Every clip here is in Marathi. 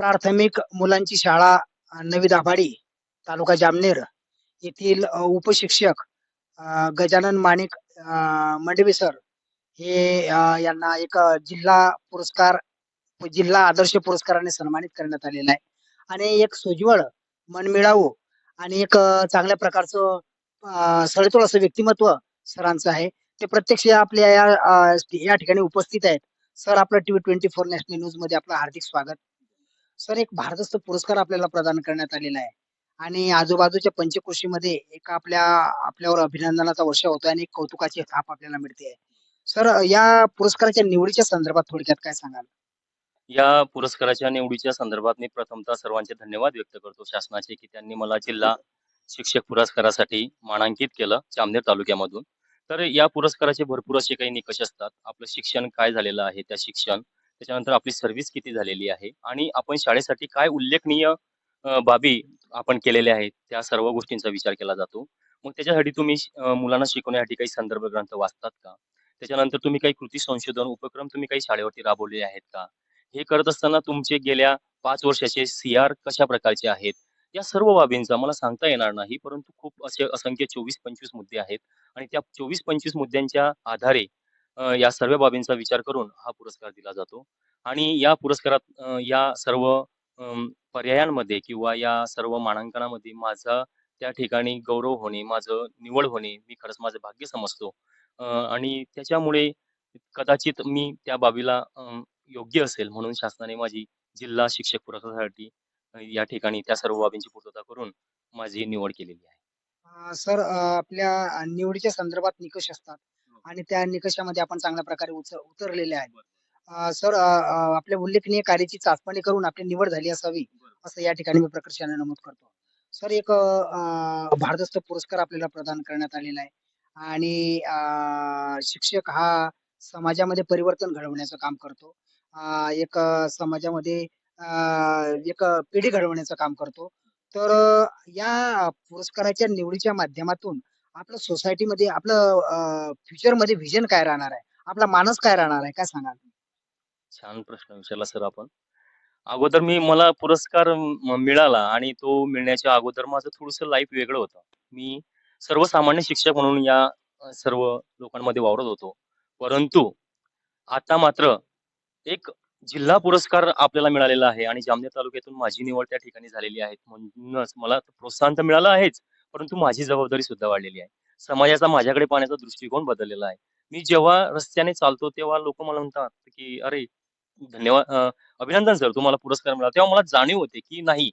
प्राथमिक मुलांची शाळा नवी दाभाडी तालुका जामनेर येथील उपशिक्षक गजानन माणिक मंडवी सर हे यांना एक जिल्हा पुरस्कार जिल्हा आदर्श पुरस्काराने सन्मानित करण्यात आलेला आहे. आणि एक सोज्वळ मनमिळावू आणि एक चांगल्या प्रकारचं सळतोळ सडेतोड असं व्यक्तिमत्व सरांचं आहे. ते प्रत्यक्ष आपल्या या या ठिकाणी उपस्थित आहेत. सर आपलं टीव्ही ट्वेंटी फोर नॅशनल न्यूजमध्ये आपलं हार्दिक स्वागत. सर एक भारतस्थ पुरस्कार आपल्याला प्रदान करण्यात आलेला आहे. आणि आजूबाजूच्या पंचकृषीमध्ये एक आपल्या आपल्यावर अभिनंदनाचा वर्ष होतोय आणि एक कौतुकाची थाप आपल्याला मिळते. सर या पुरस्काराच्या निवडीच्या संदर्भात थोडक्यात काय सांगाल? या पुरस्काराच्या निवडीच्या संदर्भात मी प्रथमतः सर्वांचे धन्यवाद व्यक्त करतो. शासनाचे की त्यांनी मला जिल्हा शिक्षक पुरस्कारासाठी मानांकित केलं जामनेर तालुक्यामधून. तर या पुरस्काराचे भरपूर असे काही निकष असतात. आपलं शिक्षण काय झालेलं आहे? त्या शिक्षण त्याच्यानंतर आपली सर्व्हिस किती झालेली आहे? आणि आपण शाळेसाठी काय उल्लेखनीय बाबी आपण केलेल्या आहेत? त्या सर्व गोष्टींचा विचार केला जातो. मग त्याच्यासाठी तुम्ही मुलांना शिकवण्यासाठी काही संदर्भ ग्रंथ वाचतात का? त्याच्यानंतर तुम्ही काही कृती संशोधन उपक्रम तुम्ही काही शाळेवरती राबवले आहेत का? हे करत असताना तुमचे गेल्या पाच वर्षाचे सी आर कशा प्रकारचे आहेत? या सर्व बाबींचा मला सांगता येणार नाही परंतु खूप असे असंख्य चोवीस पंचवीस मुद्दे आहेत. आणि त्या चोवीस पंचवीस मुद्द्यांच्या आधारे या सर्व बाबींचा विचार करून हा पुरस्कार दिला जातो. आणि या पुरस्कारात या सर्व पर्यायांमध्ये किंवा या सर्व मानांकनामध्ये माझा त्या ठिकाणी गौरव होणे माझं निवड होणे मी खरंच माझं भाग्य समजतो. आणि त्याच्यामुळे कदाचित मी त्या बाबीला योग्य असेल म्हणून शासनाने माझी जिल्हा शिक्षक पुरस्कारासाठी या ठिकाणी त्या सर्व बाबींची पूर्तता करून माझी निवड केलेली आहे. सर आपल्या निवडीच्या संदर्भात निकष असतात. आणि त्या निकषामध्ये आपण चांगल्या प्रकारे उतर उतरलेले आहे सर आपल्या उल्लेखनीय कार्याची चाचपणी करून आपली निवड झाली असावी असं या ठिकाणी मी प्रकर्षाने नमूद करतो. सर एक भारदस्त पुरस्कार आपल्याला प्रदान करण्यात आलेला आहे. आणि शिक्षक हा समाजामध्ये परिवर्तन घडवण्याचं काम करतो. एक समाजामध्ये एक पिढी घडवण्याचं काम करतो. तर या पुरस्काराच्या निवडीच्या माध्यमातून आपलं सोसायटीमध्ये आपलं फ्युचरमध्ये व्हिजन काय राहणार आहे? आपला मानस काय राहणार आहे? काय सांगाल? छान प्रश्न विचारला सर आपण. अगोदर मी मला पुरस्कार मिळाला आणि तो मिळण्याच्या अगोदर माझं थोडस लाईफ वेगळं होतं. मी सर्वसामान्य शिक्षक म्हणून या सर्व लोकांमध्ये वावरत होतो. परंतु आता मात्र एक जिल्हा पुरस्कार आपल्याला मिळालेला आहे आणि जामनेर तालुक्यातून माझी निवड त्या ठिकाणी झालेली आहे. म्हणूनच मला प्रोत्साहन तर मिळालं आहेच. परंतु माझी जबाबदारी सुद्धा वाढलेली आहे. समाजाचा माझ्याकडे पाहण्याचा दृष्टिकोन बदललेला आहे. मी जेव्हा रस्त्याने चालतो तेव्हा लोक मला म्हणतात की अरे धन्यवाद अभिनंदन सर तुम्हाला पुरस्कार मिळाला. तेव्हा मला जाणीव होते की नाही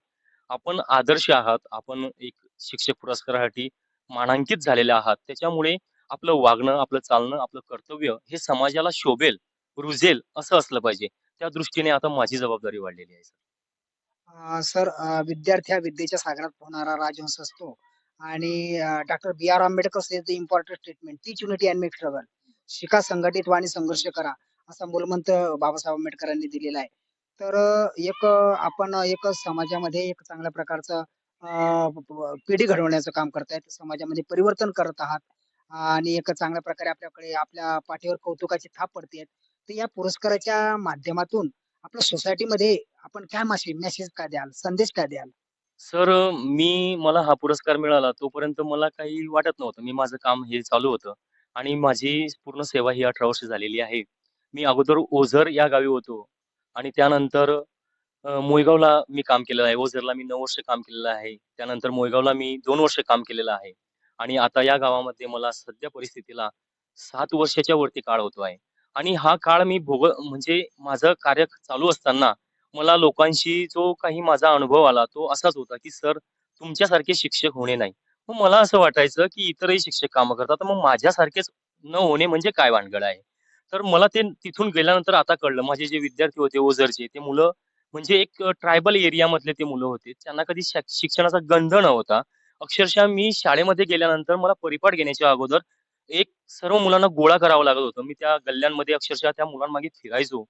आपण आदर्श आहात आपण एक शिक्षक पुरस्कारासाठी मानांकित झालेले आहात. त्याच्यामुळे आपलं वागणं आपलं चालणं आपलं कर्तव्य हे समाजाला शोभेल रुजेल असं असलं पाहिजे. त्या दृष्टीने आता माझी जबाबदारी वाढलेली आहे सर सर विद्यार्थी हा विद्येच्या सागरात पोहणारा राजहंस असतो. आणि doctor B R Ambedkar said the important statement teach unity and make struggle शिका संघटित आणि संघर्ष करा असा मूलमंत्र बाबासाहेब आंबेडकरांनी दिलेला आहे. तर एक आपण एक समाजामध्ये एक चांगल्या प्रकारचं पिढी घडवण्याचं काम करतायत. समाजामध्ये परिवर्तन करत आहात आणि एक चांगल्या प्रकारे आपल्याकडे आपल्या पाठीवर कौतुकाची थाप पडते तर या पुरस्काराच्या माध्यमातून आपल्या सोसायटीमध्ये आपण काय मासे मेसेज काय द्याल? संदेश काय द्याल? सर मी मला हा पुरस्कार मिळाला तोपर्यंत मला काही वाटत नव्हतं. मी माझं काम हे चालू होतं आणि माझी पूर्ण सेवा ही अठरा वर्ष झालेली आहे. मी अगोदर ओझर या गावी होतो आणि त्यानंतर अ, मोयगावला मी काम केलेलं आहे. ओझरला मी नऊ वर्ष काम केलेलं आहे. त्यानंतर मोयगावला मी दोन वर्ष काम केलेलं आहे आणि आता या गावामध्ये मला सध्या परिस्थितीला सात वर्षाच्या वरती काळ होतो आहे. आणि हा काळ मी भोग म्हणजे माझं कार्य चालू असताना मला लोकांशी जो काही माझा अनुभव आला तो असाच होता की सर तुमच्यासारखे शिक्षक होणे नाही. मग मला असं वाटायचं की इतरही शिक्षक कामं करतात मग माझ्यासारखेच न होणे म्हणजे काय वानगड आहे? तर मला ते तिथून गेल्यानंतर आता कळलं. माझे जे विद्यार्थी होते ओझरचे ते मुलं म्हणजे एक ट्रायबल एरिया मधले ते मुलं होते. त्यांना कधी शिक्षणाचा गंध नव्हता. अक्षरशः मी शाळेमध्ये गेल्यानंतर मला परिपाठ घेण्याच्या अगोदर एक सर्व मुलांना गोळा करावा लागत होतं. मी त्या गल्ल्यांमध्ये अक्षरशः त्या मुलांमागे फिरायचो.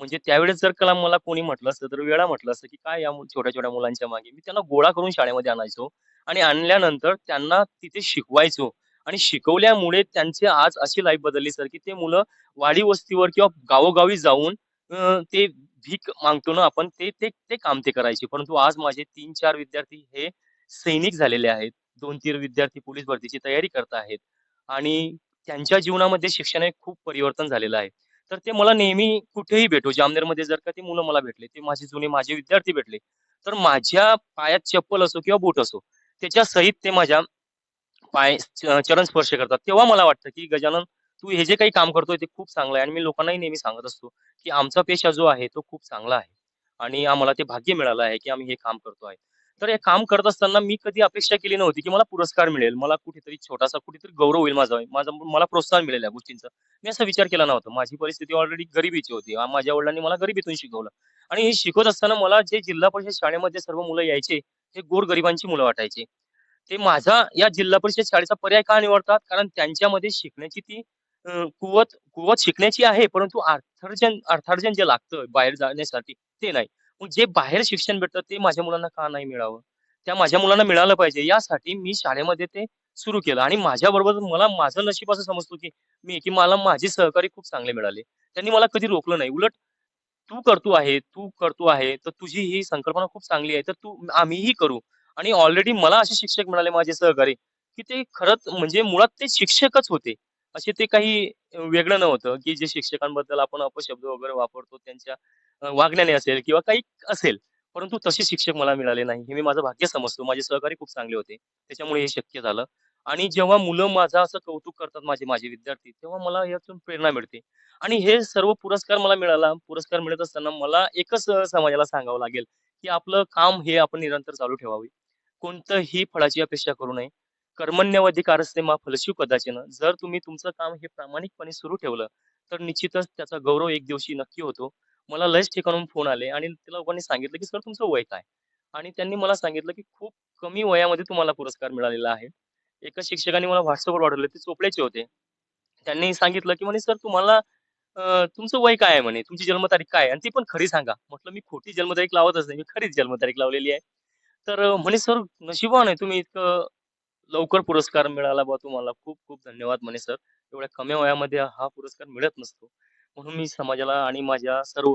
म्हणजे त्यावेळेस जर कला मला कोणी म्हटलं असतं तर वेळा म्हटलं असतं की काय या छोट्या छोट्या मुलांच्या मागे? मी त्यांना गोळा करून शाळेमध्ये आणायचो आणि आणल्यानंतर त्यांना तिथे शिकवायचो. आणि शिकवल्यामुळे त्यांची आज अशी लाईफ बदलली सर की ते मुलं वाडी वस्तीवर किंवा गावोगावी जाऊन ते भीक मागतो ना आपण ते ते ते काम ते करायचे. परंतु आज माझे तीन चार विद्यार्थी हे सैनिक झालेले आहेत. दोन तीन विद्यार्थी पोलीस भरतीची तयारी करत आहेत. आणि त्यांच्या जीवनामध्ये शिक्षणाने खूप परिवर्तन झालेलं आहे. तर ते मला नेहमी कुठेही भेटो जामनेरमध्ये जर का ते मुलं मला भेटले ते माझे जुने माझे विद्यार्थी भेटले तर माझ्या पायात चप्पल असो किंवा बूट असो त्याच्या सहित ते माझ्या पाय चरण स्पर्श करतात. तेव्हा मला वाटतं की गजानन तू हे जे काही काम करतोय ते खूप चांगलं आहे आणि मी लोकांनाही नेहमी सांगत असतो की आमचा पेशा जो आहे तो खूप चांगला आहे आणि आम्हाला ते भाग्य मिळालं आहे की आम्ही हे काम करतो आहे. तर हे काम करत असताना मी कधी अपेक्षा केली नव्हती की मला पुरस्कार मिळेल मला कुठेतरी छोटासा कुठेतरी गौरव होईल माझा माझा मला प्रोत्साहन मिळेल या गोष्टींचा. मी असा विचार केला नव्हता. माझी परिस्थिती ऑलरेडी गरिबीची होती. माझ्या वडिलांनी मला गरिबीतून शिकवलं. आणि हे शिकवत असताना मला जे जिल्हा परिषद शाळेमध्ये सर्व मुलं यायचे ते गोरगरिबांची मुलं वाटायचे. ते माझा या जिल्हा परिषद शाळेचा पर्याय का निवडतात? कारण त्यांच्यामध्ये शिकण्याची ती कुवत कुवत शिकण्याची आहे परंतु अर्थार्जन अर्थार्जन जे लागतं बाहेर जाण्यासाठी ते नाही. जे बाहेर शिक्षण भेटतं ते माझ्या मुलांना का नाही मिळावं? त्या माझ्या मुलांना मिळालं पाहिजे. यासाठी मी शाळेमध्ये ते सुरू केलं. आणि माझ्या बरोबर मला माझं नशीब असं समजतो की मी की मला माझे सहकारी खूप चांगले मिळाले. त्यांनी मला कधी रोखलं नाही. उलट तू करतो आहे तू करतो आहे तर तुझी ही संकल्पना खूप चांगली आहे तर तू आम्हीही करू. आणि ऑलरेडी मला असे शिक्षक मिळाले माझे सहकारी की ते खरंच म्हणजे मुळात ते शिक्षकच होते. असे ते काही वेगळं नव्हतं की जे शिक्षकांबद्दल आपण अपशब्द वगैरे वापरतो त्यांच्या वागण्याने असेल किंवा काही असेल परंतु तसे शिक्षक मला मिळाले नाही. हे मी माझं भाग्य समजतो. माझे सहकारी खूप चांगले होते. त्याच्यामुळे हे शक्य झालं. आणि जेव्हा मुलं माझं असं कौतुक करतात माझे माझे विद्यार्थी तेव्हा मला यातून प्रेरणा मिळते. आणि हे सर्व पुरस्कार मला मिळाला. पुरस्कार मिळत असताना मला एकच समाजाला सांगावं लागेल की आपलं काम हे आपण निरंतर चालू ठेवावे. कोणतंही फळाची अपेक्षा करू नये. कर्मण्यवधिकारस्ते मा फलशिव कदाचिन. जर तुम्ही तुमचं काम हे प्रामाणिकपणे सुरू ठेवलं तर निश्चितच त्याचा गौरव एक दिवशी नक्की होतो. मला लयच ठिकाणून फोन आले आणि त्या लोकांनी सांगितलं की सर तुमचं वय काय? आणि त्यांनी मला सांगितलं की खूप कमी वयामध्ये तुम्हाला पुरस्कार मिळालेला आहे. एका शिक्षकाने मला व्हॉट्सअपवर पाठवलं ते चोपड्याचे होते. त्यांनी सांगितलं की म्हणे सर तुम्हाला तुमचं वय काय आहे म्हणे? तुमची जन्मतारीख काय आहे? आणि ती पण खरी सांगा. म्हटलं मी खोटी जन्मतारीख लावतच नाही. मी खरीच जन्मतारीख लावलेली आहे. तर म्हणे सर नशिबान आहे तुम्ही इतकं लवकर पुरस्कार मिळाला बा तुम्हाला. खूप खूप धन्यवाद म्हणे सर एवढ्या कमी वयामध्ये हा पुरस्कार मिळत नसतो. म्हणून मी समाजाला आणि माझ्या सर्व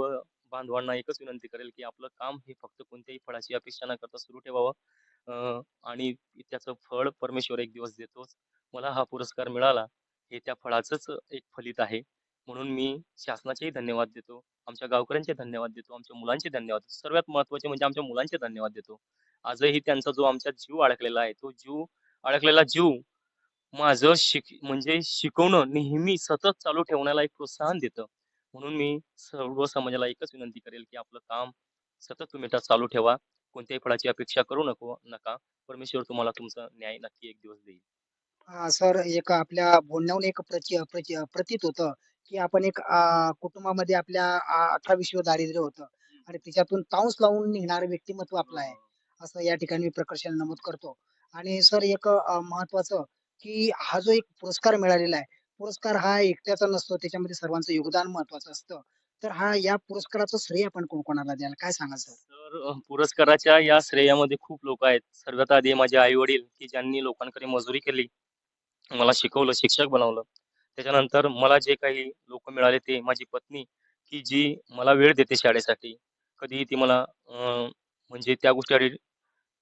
बांधवांना एकच विनंती करेल की आपलं काम हे फक्त कोणत्याही फळाची अपेक्षा न करता सुरू ठेवावं. आणि त्याचं फळ परमेश्वर एक दिवस देतोच. मला हा पुरस्कार मिळाला. हे त्या फळाचंच एक फलित आहे. म्हणून मी शासनाचेही धन्यवाद देतो. आमच्या गावकऱ्यांचे धन्यवाद देतो. आमच्या मुलांचे धन्यवाद देतो. सर्वात महत्त्वाचे म्हणजे आमच्या मुलांचे धन्यवाद देतो. आजही त्यांचा जो आमच्या जीव अडकलेला आहे तो जीव अडकलेला जीव माझं शिक म्हणजे शिकवणं नेहमी सतत चालू ठेवण्याला एक प्रोत्साहन देतं. म्हणून मी सर्व समाजाला एकच विनंती करेल की आपलं काम सतत तुम्ही चालू ठेवा. कोणत्याही फळाची अपेक्षा करू नको नका. परमेश्वर तुम्हाला तुमचा न्याय नक्की एक दिवस देईल. अं, सर एक आपल्या बोलण्याहून एक प्रचि प्रतीत होतं की आपण एक कुटुंबामध्ये आपल्या अठरा विश्व दारिद्र्य होतं. आणि त्याच्यातून तांस लावून निघणारं व्यक्तिमत्व आपलं आहे. असं या ठिकाणी मी प्रकर्षाने नमूद करतो. आणि सर एक महत्वाचं की हा जो एक पुरस्कार मिळालेला आहे पुरस्कार हा एकट्याचा नसतो त्याच्यामध्ये सर्वांचं योगदान महत्वाचं असतं. तर हा या पुरस्काराचं श्रेय आपण कोण कोणाला द्याल? काय सांगा सर? तर पुरस्काराच्या या श्रेयामध्ये खूप लोक आहेत. सर्वात आधी माझे आई वडील की ज्यांनी लोकांकडे मजुरी केली मला शिकवलं शिक्षक बनवलं. त्याच्यानंतर मला जे काही लोक मिळाले ते माझी पत्नी की जी मला वेळ देते शाळेसाठी. कधीही ती मला म्हणजे त्या गोष्टी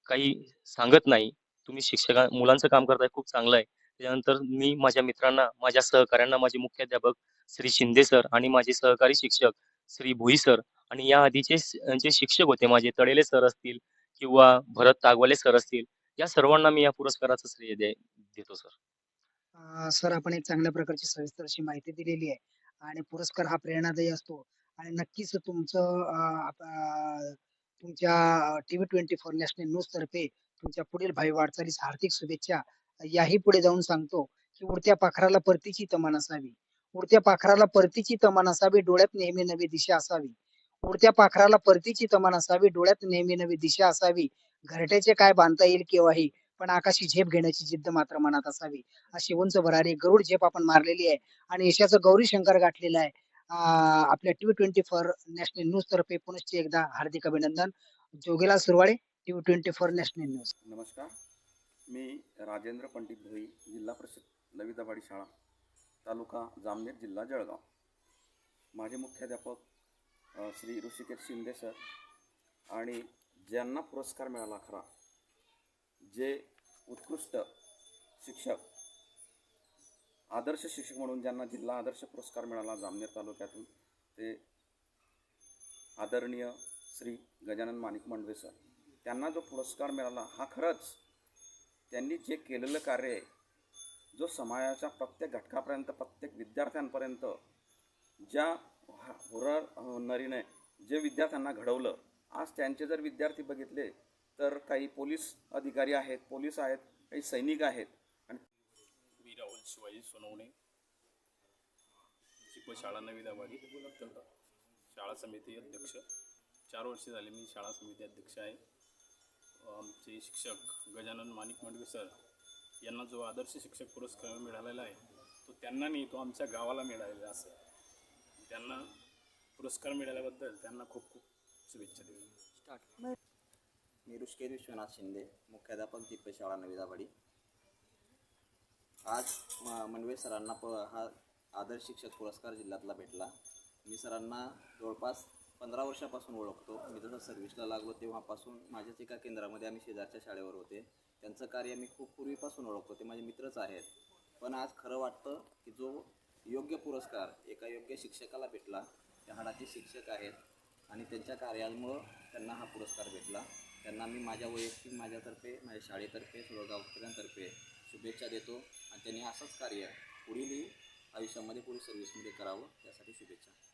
काही सांगत नाही. तुम्ही शिक्षका मुलांचं काम करताय खूप चांगलं आहे. त्यानंतर मी माझ्या मित्रांना माझ्या सहकाऱ्यांना माझे मुख्याध्यापक श्री शिंदे सर आणि माझे सहकारी शिक्षक श्री भुई सर आणि या आधीचे जे शिक्षक होते माझे तडेले सर असतील किंवा भरत तागवाले सर असतील या सर्वांना मी या पुरस्काराचं श्रेय देतो सर. सर आपण एक चांगल्या प्रकारची सविस्तर अशी माहिती दिलेली आहे आणि पुरस्कार हा प्रेरणादायी असतो आणि नक्कीच तुमचं आप- अं, तुमच्या TV twenty four national news तर्फे तुमच्या पुढील भावी वाटचालीस हार्दिक शुभेच्छा याही पुढे जाऊन सांगतो की उडत्या पाखराला परतीची तमान असावी. उडत्या पाखराला परतीची तमान असावी डोळ्यात नेहमी नवी दिशा असावी. उडत्या पाखराला परतीची तमान असावी डोळ्यात नेहमी नवी दिशा असावी. घरट्याचे काय बांधता येईल केव्हाही पण आकाशी झेप घेण्याची जिद्द मात्र मनात असावी. अशी उंच भरारी गरुड झेप आपण मारलेली आहे आणि यशाचं गौरी शंकर गाठलेलं आहे. आपल्या T twenty four national news तर्फे पुनश्च एकदा हार्दिक अभिनंदन. Jogela Suravale TV twenty four national news. नमस्कार. मी राजेंद्र पंडित भोई जिल्हा परिषद लविदाबाडी शाळा तालुका जामनेर जिल्हा जळगाव. माझे मुख्याध्यापक श्री ऋषिकेश शिंदे सर आणि ज्यांना पुरस्कार मिळाला खरा जे उत्कृष्ट शिक्षक आदर्श शिक्षक म्हणून ज्यांना जिल्हा आदर्श पुरस्कार मिळाला जामनेर तालुक्यातून ते आदरणीय श्री गजानन माणिक मंडवे सर. त्यांना जो पुरस्कार मिळाला हा खरंच त्यांनी जे केलेलं कार्य आहे जो समाजाच्या प्रत्येक घटकापर्यंत प्रत्येक विद्यार्थ्यांपर्यंत ज्या हुरर नरीने जे विद्यार्थ्यांना घडवलं आज त्यांचे जर विद्यार्थी बघितले तर काही पोलीस अधिकारी आहेत पोलीस आहेत काही सैनिक आहेत आणि मी राहुल शिवाजी सोनवणे. शाळा नवी दाबाडी शाळा समिती अध्यक्ष. चार वर्षे झाले मी शाळा समिती अध्यक्ष आहे. आमचे शिक्षक गजानन माणिक मंडवे सर यांना जो आदर्श शिक्षक पुरस्कार मिळालेला आहे तो त्यांना नाही तो आमच्या गावाला मिळालेला असं त्यांना पुरस्कार मिळाल्याबद्दल त्यांना खूप खूप शुभेच्छा देऊ. मी ऋषिकेश विश्वनाथ शिंदे मुख्याध्यापक दिप्पे शाळा नवी दाभाडी आज म मनवे सरांना प हा आदर्श शिक्षक पुरस्कार जिल्ह्यातला भेटला. मी सरांना जवळपास पंधरा वर्षापासून ओळखतो. मी जसं सर्व्हिसला लागलो तेव्हापासून माझ्याच एका केंद्रामध्ये आम्ही शेजारच्या शाळेवर होते. त्यांचं कार्य मी खूप पूर्वीपासून ओळखतो. ते माझे मित्रच आहेत. पण आज खरं वाटतं की जो योग्य पुरस्कार एका योग्य शिक्षकाला भेटला ते हाडाचे शिक्षक आहेत आणि त्यांच्या कार्यामुळं त्यांना हा पुरस्कार भेटला. त्यांना मी माझ्या वैयक्तिक माझ्यातर्फे माझ्या शाळेतर्फे सर्व गावकऱ्यांतर्फे शुभेच्छा देतो आणि त्यांनी असंच कार्य पुढीलही आयुष्यामध्ये पुढील सर्व्हिसमध्ये करावं त्यासाठी शुभेच्छा.